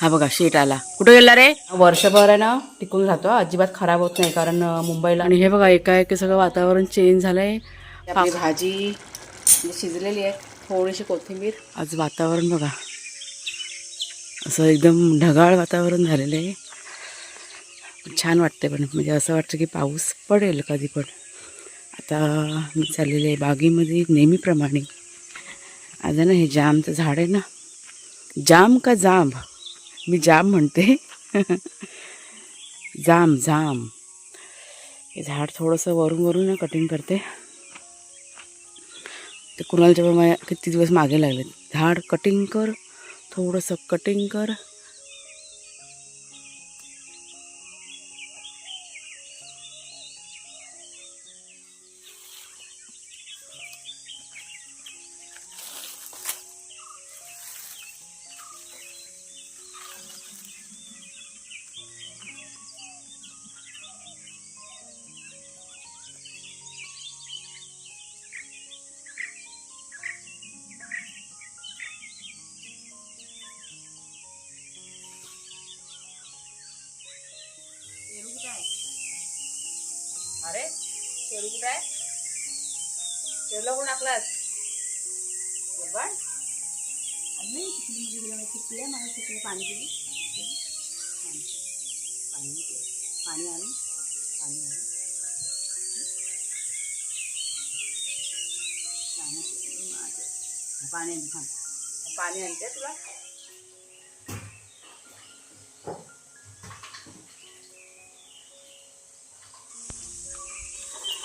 हा बघा शेट आला. कुठे गेला रे? वर्षभर आहे ना टिकून राहतो अजिबात खराब होत नाही कारण मुंबईला आणि हे बघा एकाएकी सगळं वातावरण चेंज झालंय. आपली भाजी शिजलेली आहे थोडीशी कोथिंबीर. आज वातावरण बघा. असं एकदम ढगाळ वातावरण झालेलं आहे. छान वाटते पण म्हणजे असं वाटतं की पाऊस पडेल कधी पण. आता मी चाललेले आहे बागेमध्ये नेहमीप्रमाणे. आहे ना हे जामचं झाड आहे ना. जाम का जांब? मी जाम म्हणते. जाम जाम. हे झाड थोडंसं वरून वरून कटिंग करते. ते कुणालच्या पण किती दिवस मागे लागले झाड कटिंग कर थोडंसं कटिंग कर. शेरू कुठं आहे शेरूला कोण टाकलास नाही गेला नाही आहे मला चिखली पाणी दिली. पाणी पाणी आणून. पाणी आणून. पाणी आणते तुला?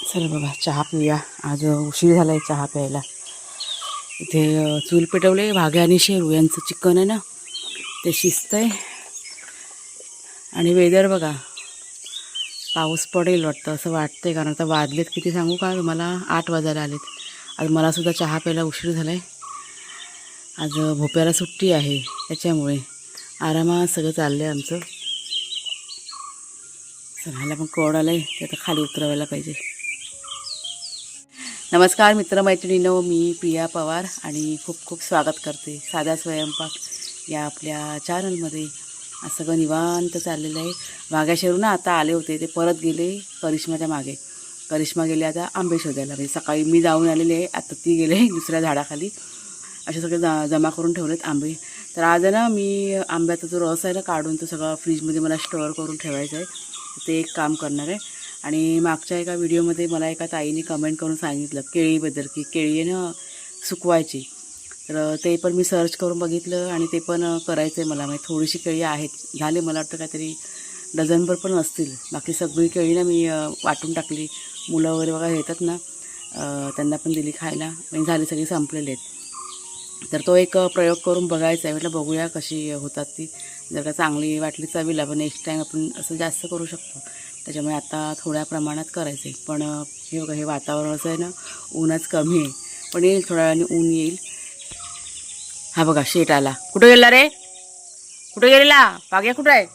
चल बाबा चहा पिऊया. आज उशीर झाला आहे चहा प्यायला. इथे चूल पेटवले भाग्या आणि शेरू यांचं चिकन आहे ना ते शिजतंय. आणि वेदर बघा पाऊस पडेल वाटतं असं वाटतंय कारण आता वाजलेत किती सांगू का? मला आठ वाजायला आलेत. आज मलासुद्धा चहा प्यायला उशीर झाला आहे आज भोप्याला सुट्टी आहे त्याच्यामुळे आरामात सगळं चाललं आहे आमचं सगळ्याला पण कोड आलं आहे ते आता खाली उतरवायला पाहिजे. नमस्कार मित्रमैत्रिणीनो मी प्रिया पवार आणि खूप खूप स्वागत करते साधा स्वयंपाक या आपल्या चॅनलमध्ये असं सगळं निवांत चाललेलं आहे. वाघ्याशेरून ना आता आले होते ते परत गेले करिश्माच्या मागे. करिश्मा गेले आता आंबे शोधायला. म्हणजे सकाळी मी जाऊन आलेले आहे आता ती गेले दुसऱ्या झाडाखाली. असे सगळे जा जमा करून ठेवलेत आंबे. तर आज ना मी आंब्याचा जो रस आहे ना काढून तो सगळा फ्रीजमध्ये मला स्टोअर करून ठेवायचा आहे. ते एक काम करणार आहे. आणि मागच्या एका व्हिडिओमध्ये मला एका ताईने कमेंट करून सांगितलं केळीबद्दल की केळी आहे ना सुकवायची. तर ते पण मी सर्च करून बघितलं आणि ते पण करायचं आहे मला. म्हणजे थोडीशी केळी आहेत. झाले मला वाटतं काहीतरी डझनभर पण असतील. बाकी सगळी केळी ना मी वाटून टाकली. मुलं वगैरे बघा येतात ना त्यांना पण दिली खायला. म्हणजे झाले सगळे संपलेले आहेत. तर तो एक प्रयोग करून बघायचा आहे म्हटलं बघूया कशी होतात ती. जर का चांगली वाटली चवीला पण नेक्स्ट टाईम आपण असं जास्त करू शकतो. त्याच्यामुळे आता थोड्या प्रमाणात करायचं आहे पण हे बघा हे वातावरण असं आहे ना ऊनच कमी आहे. पण येईल थोड्या वेळाने ऊन येईल. हा बघा शेट आला. कुठं गेला रे? कुठं गेलेला? पाग्या कुठं आहे?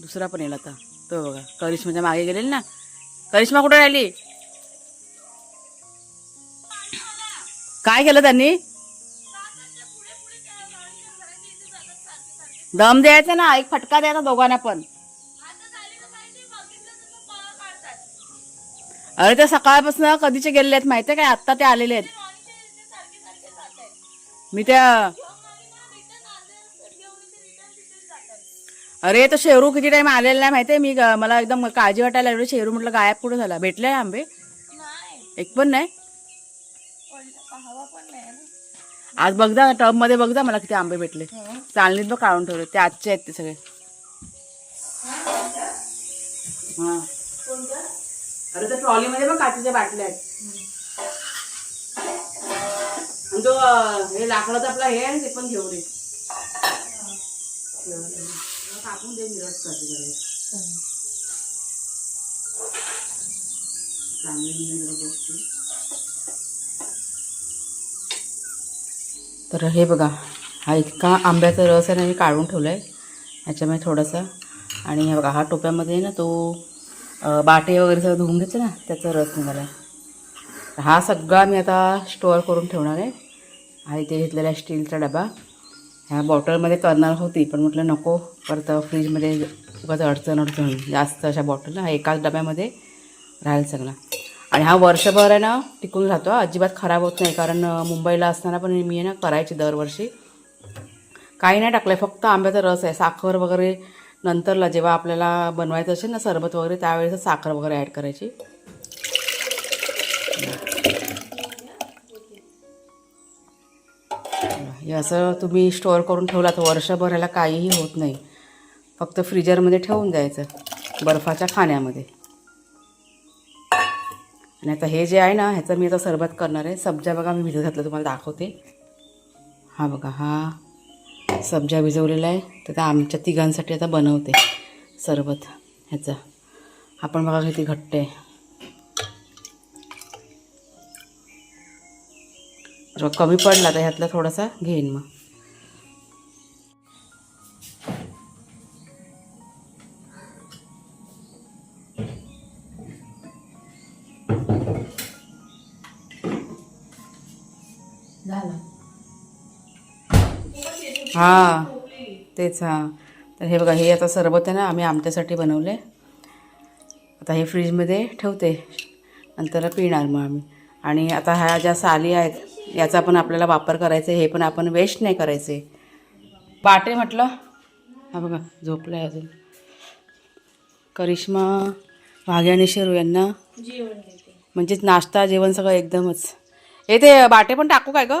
दुसरा पण येईल आता. तो बघा करिश्माच्या मागे गेलेली ना. करिश्मा कुठं राहिली? काय केलं त्यांनी? दम द्यायचा ना एक फटका द्यायचा दोघांना पण. अरे ते सकाळपासून कधीचे गेलेले आहेत माहितीये काय? आत्ता ते आलेले आहेत. मी त्या अरे तो शेरू किती टाइम आलेला नाही माहिती मी मला एकदम काळजी वाटायला लागली. शेरू म्हटलं गायब कुठे झाला? भेटले आंबे? एक पण नाही? आज बघ टबमध्ये बघ मला किती आंबे भेटले. चालणीत बघ काढून ठेवले. ते आजचे आहेत ते सगळे. हा. अरे त्या ट्रॉलीमध्ये पण काचेच्या बाटल्या आहेत आणि तो हे लाकडाचा आपला हे आहे ते पण घेऊन ये कापून दे मिरट करते जरा. मी जरा बघते. तर हे बघा हा इतका आंब्याचा रस आहे ना मी काढून ठेवला आहे ह्याच्यामध्ये थोडासा आणि हे बघा हा टोप्यामध्ये ना तो बाटे वगैरे सगळं धुवून घेतलं ना त्याचा रस निघाला. हा सगळा मी आता स्टोअर करून ठेवणार आहे. आणि ते घेतलेला आहे स्टीलचा डबा. ह्या बॉटलमध्ये करणार होती पण म्हटलं नको परत फ्रीजमध्ये उगाच अडचण अडचण. जास्त अशा बॉटल हा एकाच डब्यामध्ये राहील सगळा. आणि हा वर्षभर आहे ना टिकून राहतो. अजिबात खराब होत नाही कारण मुंबईला असताना पण मी आहे ना करायची दरवर्षी. काही नाही टाकलं आहे फक्त आंब्याचा रस आहे साखर वगैरे नंतरला जेव्हा आपल्याला बनवायचं असेल ना सरबत वगैरे त्यावेळेस साखर वगैरे ॲड करायची. हे असं तुम्ही स्टोअर करून ठेवला तर वर्षभर ह्याला काहीही होत नाही. फक्त फ्रीजरमध्ये ठेवून द्यायचं बर्फाच्या खाण्यामध्ये. आणि आता हे जे आहे ना ह्याचं मी आता सरबत करणार आहे. सब्जा बघा मी भिजत घातलं तुम्हाला दाखवते. हा बघा हा. सब्जा भिजवलेला आहे. तर त्या आमच्या तिघांसाठी आता बनवते सरबत ह्याचा. आपण बघा किती घट्ट आहे. जर कमी पडला तर ह्यातला थोडासा घेईन मग. झालं. हां तेच हां. तर हे बघा हे आता सरबत आहे ना आम्ही आमच्यासाठी बनवले आता हे फ्रीजमध्ये ठेवते. नंतर पिणार मग आम्ही. आणि आता ह्या ज्या साली आहेत याचा पण आपल्याला वापर करायचा आहे हे पण आपण वेस्ट नाही करायचे. बाटे म्हटलं? हा बघा झोपलं आहे अजून. करिश्मा आणि शेरू यांना. म्हणजेच नाश्ता जेवण सगळं एकदमच. हे ते बाटे पण टाकू काय ग?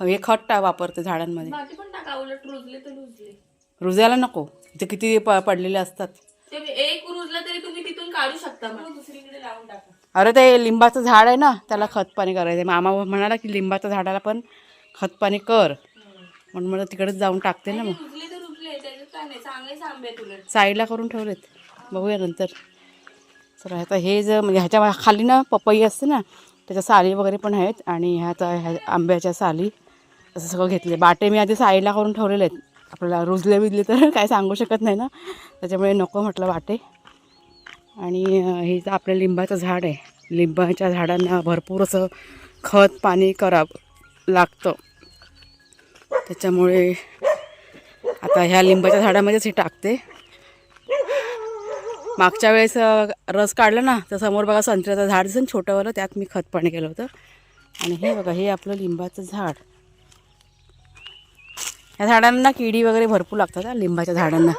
हे खत टा वापरते झाडांमध्ये. बाकी पण टाका उलट रुजले तर रुजले. रुजायला नको. इथे किती प पडलेले असतात. ते एक रुजला तरी तुम्ही तिथून काढू शकता मग. दुसरीकडे लावून टाका. अरे ते लिंबाचं झाड आहे ना त्याला खतपाणी करायचं आहे. मामा म्हणाला की लिंबाच्या झाडाला पण खतपाणी कर. म्हणून मला तिकडेच जाऊन टाकते ना मग. रुजले तर रुजले त्याच्यात काय नाही चांगलेच आंबे आहेत उलट. साईडला करून ठेवलेत. बघूया नंतर. तर आता हे जर म्हणजे ह्याच्या खाली ना पपई असते ना त्याच्या साली वगैरे पण आहेत आणि ह्या आता ह्या आंब्याच्या साली. असं सगळं घेतले बाटे मी आधी साईडला करून ठेवलेले आहेत आपल्याला रुजले बिजले तर काय सांगू शकत नाही ना. त्याच्यामुळे नको म्हटलं बाटे. आणि हे तर आपलं लिंबाचं झाड आहे. लिंबाच्या झाडांना भरपूर असं खत पाणी करावं लागतं. त्याच्यामुळे आता ह्या लिंबाच्या झाडामध्येच हे टाकते. मागच्या वेळेस रस काढला ना तर समोर बघा संत्र्याचं झाड दिसून छोटंवालं त्यात मी खत पाणी केलं होतं. आणि हे बघा हे आपलं लिंबाचं झाड. या झाडांना किडी वगैरे भरपूर लागतात लिंबाच्या झाडांना.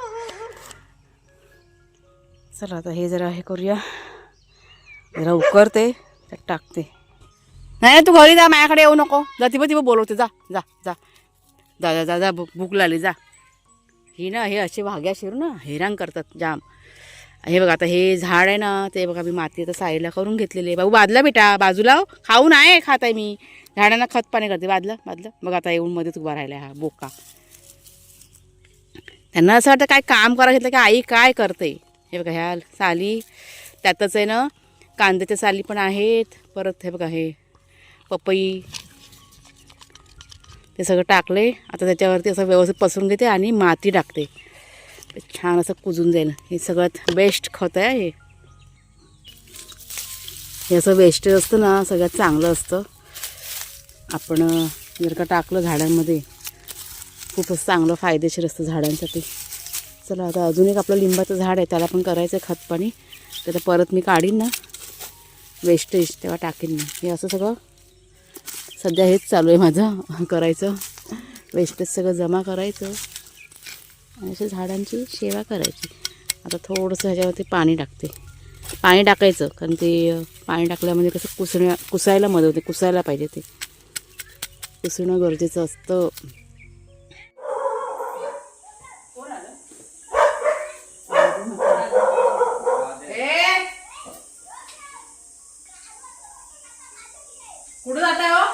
चला आता हे जरा हे करूया. जरा उकरते तर टाकते. नाही तू घरी जा माझ्याकडे येऊ नको. जा ती ती बोलवते. जा जा जा. जा जा जा जा भूक लागली जा. ही ना हे असे वाघ्या शिरू ना हैराण करतात जाम. हे बघा आता हे झाड आहे ना ते बघा मी माती आता साईडला करून घेतलेले बाबू बादला बेटा बाजूला हो. खाऊन खाऊ नाही खात आहे मी. झाडांना खत पाणी करते. बादलं बादलं. बघा आता येऊन मध्येच उभा राहिला हा बोका. त्यांना असं वाटतं काय काम करा घेतलं की आई काय करते? हे बघा ह्या साली त्यातच आहे ना कांद्याच्या साली पण आहेत. परत हे बघा हे पपई ते सगळं टाकले आता त्याच्यावरती असं व्यवस्थित पसरून घेते आणि माती टाकते. छान असं कुजून जाईल हे सगळ्यात बेस्ट खत आहे हे. हे असं वेस्टेज असतं ना सगळ्यात चांगलं असतं. आपण जर का टाकलं झाडांमध्ये खूपच चांगलं फायदेशीर असतं झाडांसाठी. चला आता अजून एक आपलं लिंबाचं झाड आहे त्याला पण करायचं आहे खतपाणी त्याला परत मी काढीन ना. वेस्टेज तेव्हा टाकीन मी. हे असं सगळं सध्या हेच चालू आहे माझं करायचं. वेस्टेज सगळं जमा करायचं. अशा झाडांची सेवा करायची. आता थोडंसं ह्याच्यावरती पाणी टाकते. पाणी टाकायचं कारण ते पाणी टाकल्यामध्ये कसं कुसण्या कुसायला मदत होते कुसायला पाहिजे ते. कुसणं गरजेचं असतं. कुठं जात आहे हो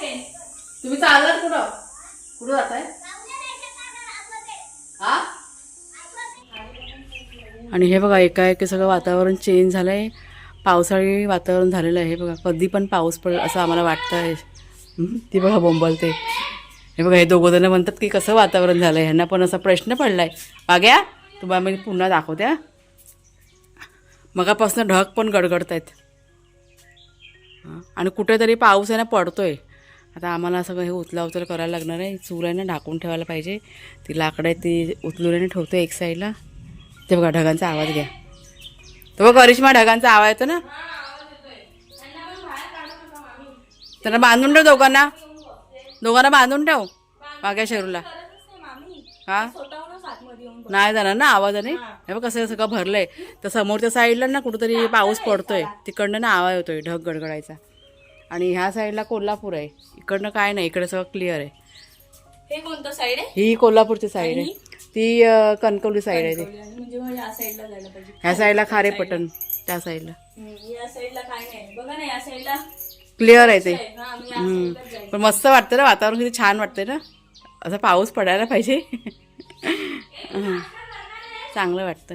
तुम्ही चाललात कुठं? कुठं जात आहे हा? आणि हे बघा एकाएकी सगळं वातावरण चेंज झालं आहे पावसाळी वातावरण झालेलं आहे. हे बघा कधी पण पाऊस पडेल असं आम्हाला वाटतं आहे ती बघा बोंबलते. हे बघा हे दोघं जण म्हणतात की कसं वातावरण झालं आहे ह्यांना पण असा प्रश्न पडला आहे बाग्या तुम्हाला मी पुन्हा दाखवते हा. मगापासून ढग पण गडगडत आहेत हां आणि कुठेतरी पाऊस आहे ना पडतोय. आता आम्हाला सगळं हे उचला उचल करायला लागणार आहे. चूल आहे ना ढाकून ठेवायला पाहिजे. ती लाकडं आहे ती उचलून आहे ठेवतो एक साईडला ते बघा ढगांचा आवाज घ्या. तर बघ करिश्मा ढगांचा आवाज येतो ना? त्यांना बांधून ठेव दोघांना. दोघांना बांधून ठेव. माग्या शेरूला. हा? नाही जाणार ना आवाजाने हे बघ कसं सगळं भरलंय. तर समोरच्या साईडला ना कुठंतरी पाऊस पडतोय. तिकडनं ना आवाज येतोय ढग गडगडायचा. आणि ह्या साईडला कोल्हापूर आहे. इकडनं काय नाही इकडे सगळं क्लिअर आहे. हे कोणतं साईड आहे? ही कोल्हापूरची साईड आहे. ती कणकवली साईड आहे ती. म्हणजे मग या साईडला जायला पाहिजे. ह्या साईडला खारे पटन त्या साईडला. हम्म, या साईडला काय नाही. बघा ना या साईडला क्लिअर आहे ते. हा मी या साईडलाच जाईल. पण मस्त वाटतं ना वातावरण किती छान वाटतंय ना. असं पाऊस पडायला पाहिजे. हं. चांगलं वाटतं.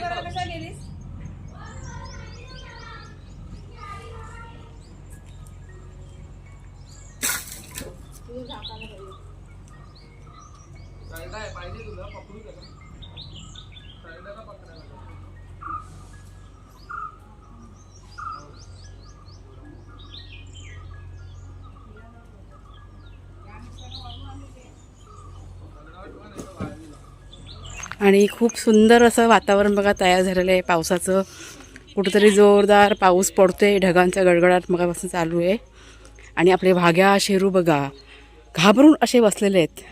करायला कशा गेलीस? आणि खूप सुंदर असं वातावरण बघा तयार झालेलं आहे पावसाचं. कुठंतरी जोरदार पाऊस पडतोय ढगांचा गडगडाट मगापासून चालू आहे. आणि आपले भाग्या शेरू बघा घाबरून असे बसलेले आहेत.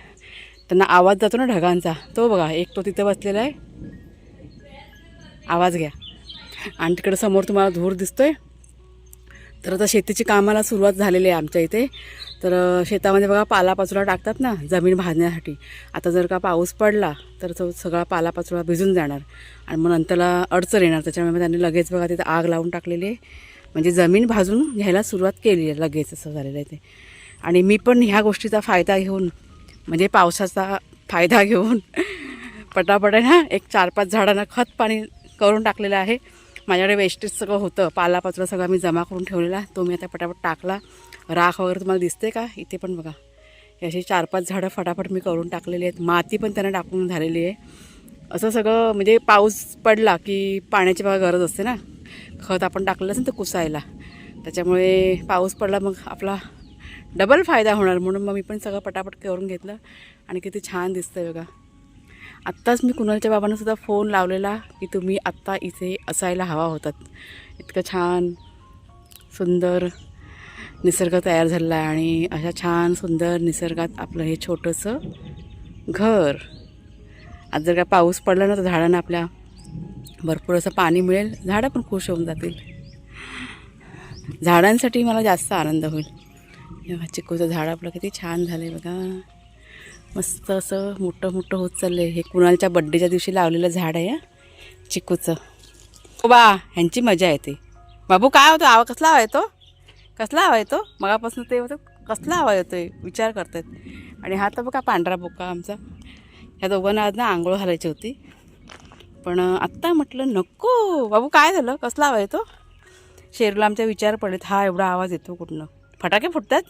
त्यांना आवाज जातो ना ढगांचा तो बघा एक तो तिथं बसलेला आहे. आवाज घ्या. आणि तिकडं समोर तुम्हाला धूर दिसतोय. तर आता शेतीची कामाला सुरुवात झालेली आहे आमच्या इथे. तर शेतामध्ये बघा पालापाचोळा टाकतात ना जमीन भाजण्यासाठी. आता जर का पाऊस पडला तर तो सगळा पालापाचोळा भिजून जाणार. आणि मग नंतरला अडचण येणार. त्याच्यामुळे त्यांनी लगेच बघा तिथं आग लावून टाकलेली आहे. म्हणजे जमीन भाजून घ्यायला सुरुवात केली आहे लगेच असं झालेलं आहे ते. आणि मी पण ह्या गोष्टीचा फायदा घेऊन म्हणजे पावसाचा फायदा घेऊन पटापट आहे ना एक चार पाच झाडांना खत पाणी करून टाकलेलं आहे. माझ्याकडे वेस्टेज सगळं होतं. पालापाचोळा सगळा मी जमा करून ठेवलेला. तो मी आता पटापट टाकला. राख वगैरे तुम्हाला दिसते का? इथे पण बघा. अशी चार पाच झाडं फटाफट मी करून टाकलेली आहेत. माती पण त्यांना टाकून झालेली आहे. असं सगळं म्हणजे पाऊस पडला की पाण्याची बघा गरज असते ना. खत आपण टाकलेलं असेल तर कुसायला. त्याच्यामुळे पाऊस पडला मग आपला डबल फायदा होणार म्हणून मग मी पण सगळं पटापट करून घेतलं. आणि किती छान दिसतंय बघा. आत्ताच मी कुणालच्या बाबांना सुद्धा फोन लावलेला की तुम्ही आत्ता इथे असायला हवा होतात. इतकं छान सुंदर निसर्ग तयार झालेला आहे आणि अशा छान सुंदर निसर्गात आपलं हे छोटंसं घर. आज जर का पाऊस पडला ना तर झाडांना आपल्या भरपूर असं पाणी मिळेल. झाडं पण खुश होऊन जातील. झाडांसाठी मला जास्त आनंद होईल. चिकूचं झाड आपलं किती छान झालं आहे बघा. मस्त असं मोठं मोठं होत चाललं आहे हे कुणालच्या बड्डेच्या दिवशी लावलेलं झाड आहे चिकूचं. हो बा ह्यांची मजा येते. बाबू काय होतं? आवा कसला हवा येतो? कसला हवा येतो? मगापासून ते होतं कसला हवा येतो विचार करतात आणि हा तर बघा पांढरा बोका आमचा. ह्या दोघांना आज ना आंघोळ घालायची होती. पण आत्ता म्हटलं नको. बाबू काय झालं? कसला हवा येतो? शेरूला आमच्या विचार पडलेत. हा एवढा आवाज येतो कुठनं? फटाके फुटतात?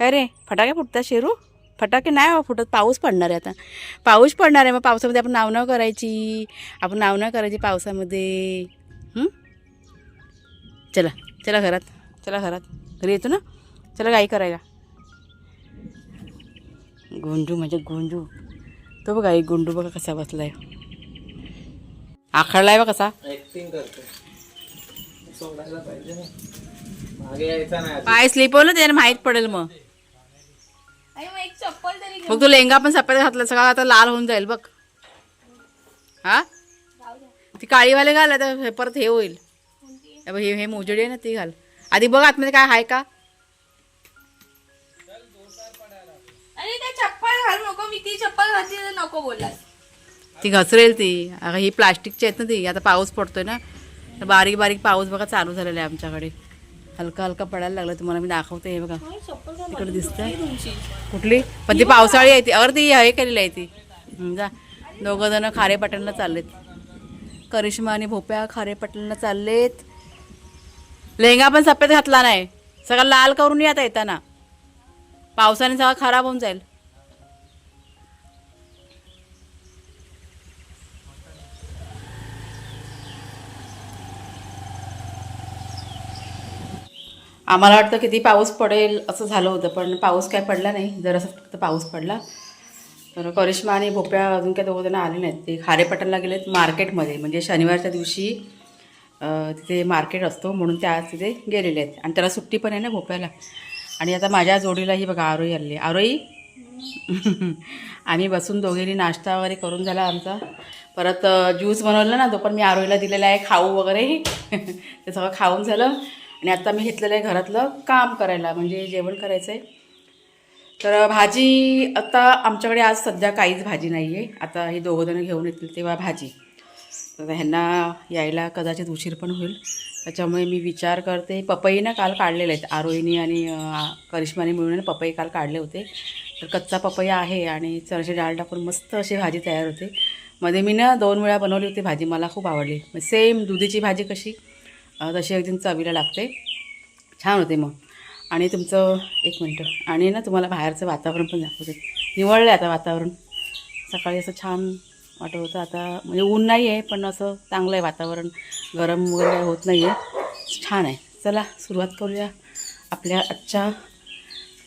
काय रे? फटाके फुटतात शेरू? फटाके नाही हो फुटत पाऊस पडणार आहे आता. पाऊस पडणार आहे मग पावसामध्ये आपण नाव नाव करायची. आपण नाव नाव करायची पावसामध्ये? चला चला घरात चला घरात. घरी येतो ना? चला गाई करायला. गोंजू म्हणजे गोंजू तो बघा एक गोंडू बघा कसा बसलाय. आखडलाय बघा कसा. पाय स्लिप होलं त्याला माहीत पडेल मग. आणि मग एक चप्पल तरी घेऊन मग तू लेंगा पण सफेद घातला सगळा आता लाल होऊन जाईल बघ. हा? जाऊ द्या. ती काळीवाले घाल आता हे परत हे होईल. हे बघ, हे हे मोजडी आहे ना ती घाल. आधी बघ आतमध्ये काय आहे का. आणि ते चप्पल घालू नको मी ती चप्पल घातली तर नको बोललास. ती घसरेल ती. अगं ही प्लास्टिकची आहेत ना ती. आता पाऊस पडतोय ना. तर बारीक बारीक पाऊस बघा चालू झालेला आहे आमच्याकडे. हलका हलका पडायला लागला तुम्हाला मी दाखवते हे बघा. तिकडे दिसतंय. कुठली? पण ती पावसाळी आहे ती अगर ती हे केलेली आहे ती. जा. दोघं जण खारे पाटणला चाललेत. करिश्मा आणि भोप्या खारे पाटणला चाललेत. लेहंगा पण सफेद घातला नाही. सगळा लाल करून ये आता येताना. पावसाने सगळा खराब होऊन जाईल. आम्हाला वाटतं किती पाऊस पडेल असं झालं होतं पण पाऊस काय पडला नाही. जरासा फक्त पाऊस पडला तर करिश्मा आणि भोप्या अजून काय दोघं जण आले नाहीत. ते खारेपटणला गेलेत मार्केटमध्ये. म्हणजे शनिवारच्या दिवशी तिथे मार्केट असतो म्हणून त्या आज तिथे गेलेले आहेत. आणि त्याला सुट्टी पण आहे ना भोप्याला आणि आता माझ्या जोडीलाही बघा आरोई आली. आरोई? आम्ही बसून दोघींनी नाश्ता वगैरे करून झाला आमचा. परत ज्यूस बनवलं ना तो पण मी आरोईला दिलेला आहे खाऊ वगैरे. ते सगळं खाऊन झालं. आणि आता मी घेतलेलं आहे घरातलं काम करायला म्हणजे जेवण करायचं आहे तर भाजी आता आमच्याकडे आज सध्या काहीच भाजी नाही आहे आता हे दोघं जण घेऊन येतील तेव्हा भाजी. तर ह्यांना यायला कदाचित उशीर पण होईल. त्याच्यामुळे मी विचार करते. पपईनं काल काढलेले आहेत आरोहीने आणि करिश्माने मिळून पपई काल काढले होते. तर कच्चा पपई आहे आणि चरशी डाळ टाकून मस्त अशी भाजी तयार होते. मध्ये मी ना दोन वेळा बनवली होती भाजी मला खूप आवडली. सेम दुधीची भाजी कशी? तशी अगदी चवीला लागते. छान होते मग. आणि तुमचं एक मिनटं. आणि ना तुम्हाला बाहेरचं वातावरण पण दाखवते. निवडलं आहे आता वातावरण. सकाळी असं छान वाटत होतं. आता म्हणजे ऊन नाही आहे पण असं चांगलं आहे वातावरण. गरम वगैरे होत नाही आहे. छान आहे. चला सुरुवात करूया आपल्या आजच्या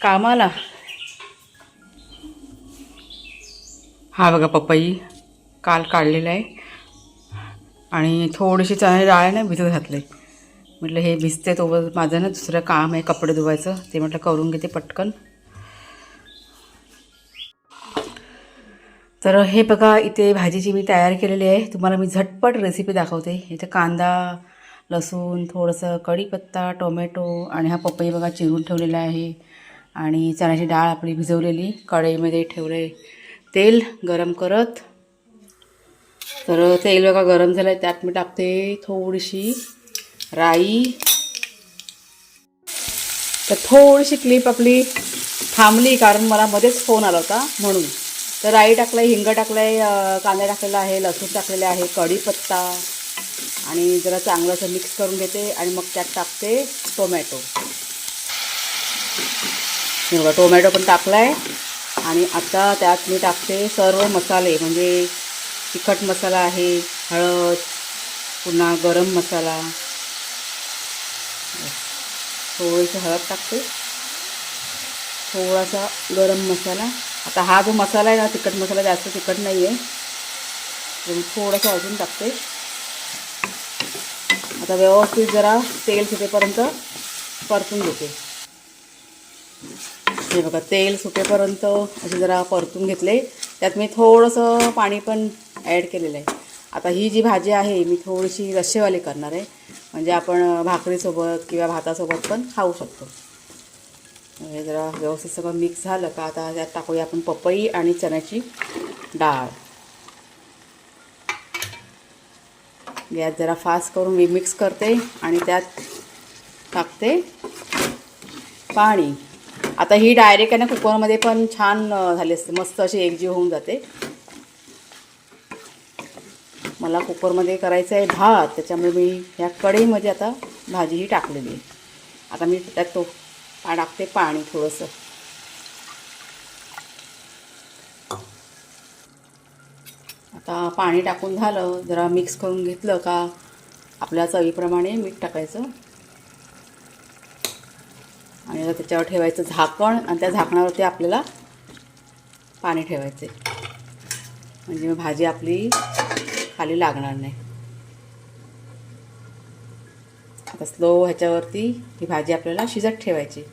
कामाला. हा बघा पपई काल काढलेला आहे. आणि थोडीशी चणे डाळ आहे ना भिजत घातले म्हटलं हे भिजते तो माझं ना दुसरं काम आहे कपडे धुवायचं. ते म्हटलं करून घेते पटकन. तर हे बघा इथे भाजीची मी तयार केलेली आहे. तुम्हाला मी झटपट रेसिपी दाखवते. इथे कांदा लसूण थोडंसं कढीपत्ता टोमॅटो आणि हा पपई बघा चिरून ठेवलेला आहे. आणि चण्याची डाळ आपली भिजवलेली कढईमध्ये ठेवले तेल गरम करत. तर तेल बघा गरम झालं आहे त्यात मी टाकते थोडीशी राई तर थोडीशी क्लिप आपली थांबली कारण मला मध्येच फोन आला होता म्हणून. तर राई टाकलं हिंग टाकलं आहे कांदा टाकलेला आहे लसूण टाकलेलं आहे कढीपत्ता आणि जरा चांगलं असं मिक्स करून घेते आणि मग त्यात टाकते टोमॅटो बघा टोमॅटो पण टाकला आहे आणि आता त्यात मी टाकते सर्व मसाले म्हणजे तिखट मसाला आहे हळद पुन्हा गरम मसाला. थोडीशी हळद टाकते. थोडासा गरम मसाला. आता हा जो मसाला आहे ना तिखट मसाला जास्त तिखट नाही आहे तर थोडंसं अजून टाकते. आता व्यवस्थित जरा तेल सुटेपर्यंत परतून घेते. हे बघा तेल सुटेपर्यंत असे जरा परतून घेतले. त्यात मी थोडंसं पाणी पण ॲड केलेलं आहे. आता ही जी भाजी आहे मी थोडीशी रश्शेवाली करणार आहे. म्हणजे आपण भाकरीसोबत किंवा भातासोबत पण खाऊ शकतो. हे जरा व्यवस्थित सगळं मिक्स झालं का आता त्यात टाकूया आपण पपई आणि चण्याची डाळ. गॅस जरा फास्ट करून मी मिक्स करते आणि त्यात टाकते पाणी. आता ही डायरेक्ट आहे ना कुकरमध्ये पण छान झाली असते. मस्त अशी एकजीव होऊन जाते. मला कुकरमध्ये करायचं आहे भात त्याच्यामुळे मी ह्या कढईमध्ये आता भाजी ही टाकलेली आहे. आता मी त्यात तो टाकते पाणी थोडंसं. आता पाणी टाकून झालं जरा मिक्स करून घेतलं का आपल्या चवीप्रमाणे मीठ टाकायचं. आणि आता त्याच्यावर ठेवायचं झाकण आणि त्या झाकणावरती आपल्याला पाणी ठेवायचे म्हणजे भाजी आपली खाली लागणार नाही. आता स्लो ह्याच्यावरती ही भाजी आपल्याला शिजत ठेवायची.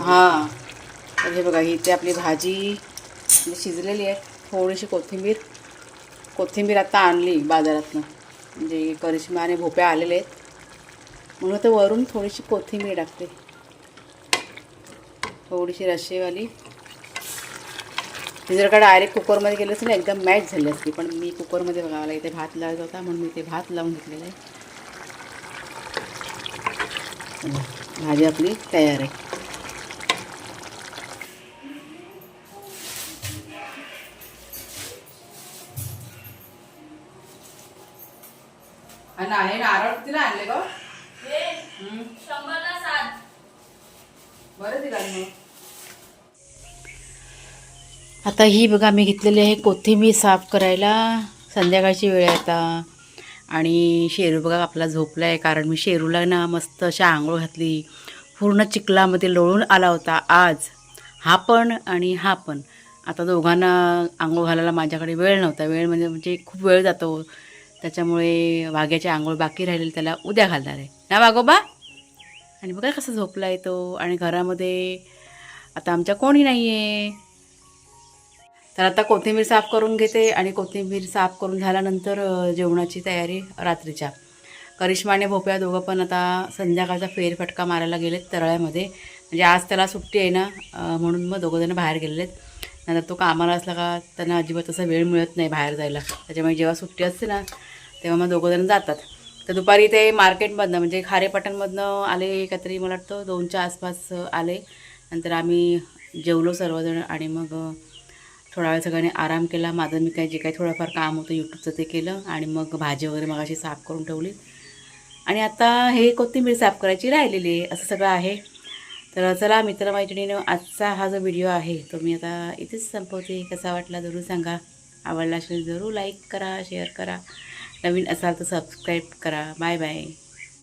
हां. तर हे म्हणजे बघा ही ते आपली भाजी म्हणजे शिजलेली आहे. थोडीशी कोथिंबीर कोथिंबीर आता आणली बाजारातनं. म्हणजे करिश्मा आणि भोप्या आलेले आहेत. म्हणून तर वरून थोडीशी कोथिंबीर टाकते. थोडीशी रश्शेवाली ती जर का डायरेक्ट कुकरमध्ये केलं असतं ना एकदम मॅच झाली असती. पण मी कुकरमध्ये बघा मला इथे भात लावायचा होता म्हणून मी इथे भात लावून घेतलेला आहे. भाजी आपली तयार आहे. आहे नारळ तिला आणले का शंभरला सात. बरं मग आता ही बघा मी घेतलेली आहे कोथिंबीर साफ करायला संध्याकाळची वेळ आहे आता. आणि शेरू बघा आपला झोपला आहे कारण मी शेरूला ना मस्त अशा आंघोळ घातली. पूर्ण चिखलामध्ये लोळून आला होता आज. हा पण आणि हा पण. आता दोघांना आंघोळ घालायला माझ्याकडे वेळ नव्हता. वेळ म्हणजे म्हणजे खूप वेळ जातो. त्याच्यामुळे वाघ्याची आंघोळ बाकी राहिलेली त्याला उद्या घालणार आहे. ना वाघोबा? आणि बघा कसं झोपला आहे तो. आणि घरामध्ये आता आमच्या कोणी नाही आहे तर आता कोथिंबीर साफ करून घेते आणि कोथिंबीर साफ करून झाल्यानंतर जेवणाची तयारी रात्रीच्या. करिश्मा आणि भोपळा दोघं पण आता संध्याकाळचा फेरफटका मारायला गेलेत तरळ्यामध्ये. म्हणजे आज त्याला सुट्टी आहे ना म्हणून मग दोघंजणं बाहेर गेलेले आहेत नंतर तो कामाला असला का त्यांना अजिबात असा वेळ मिळत नाही बाहेर जायला. त्याच्यामुळे जेव्हा सुट्टी असते ना तेव्हा मग दोघंजणं जातात. तर दुपारी ते मार्केटमधनं म्हणजे खारेपाटणमधनं आले काहीतरी मला वाटतं दोनच्या आसपास आले. नंतर आम्ही जेवलो सर्वजण आणि मग थोडा वेळ सगळ्यांनी आराम केला. माझं मी काय जे काही थोडंफार काम होतं यूट्यूबचं ते केलं आणि मग भाजी वगैरे मग अशी साफ करून ठेवली. आणि आता हे कोथिंबीर साफ करायची राहिलेली आहे असं सगळं आहे. तर चला मित्रमैत्रिणीनं आजचा हा जो व्हिडिओ आहे तो मी आता इथेच संपवते. कसा वाटला जरूर सांगा. आवडला असेल जरूर लाईक करा शेअर करा. नवीन असाल तर सबस्क्राईब करा. Bye bye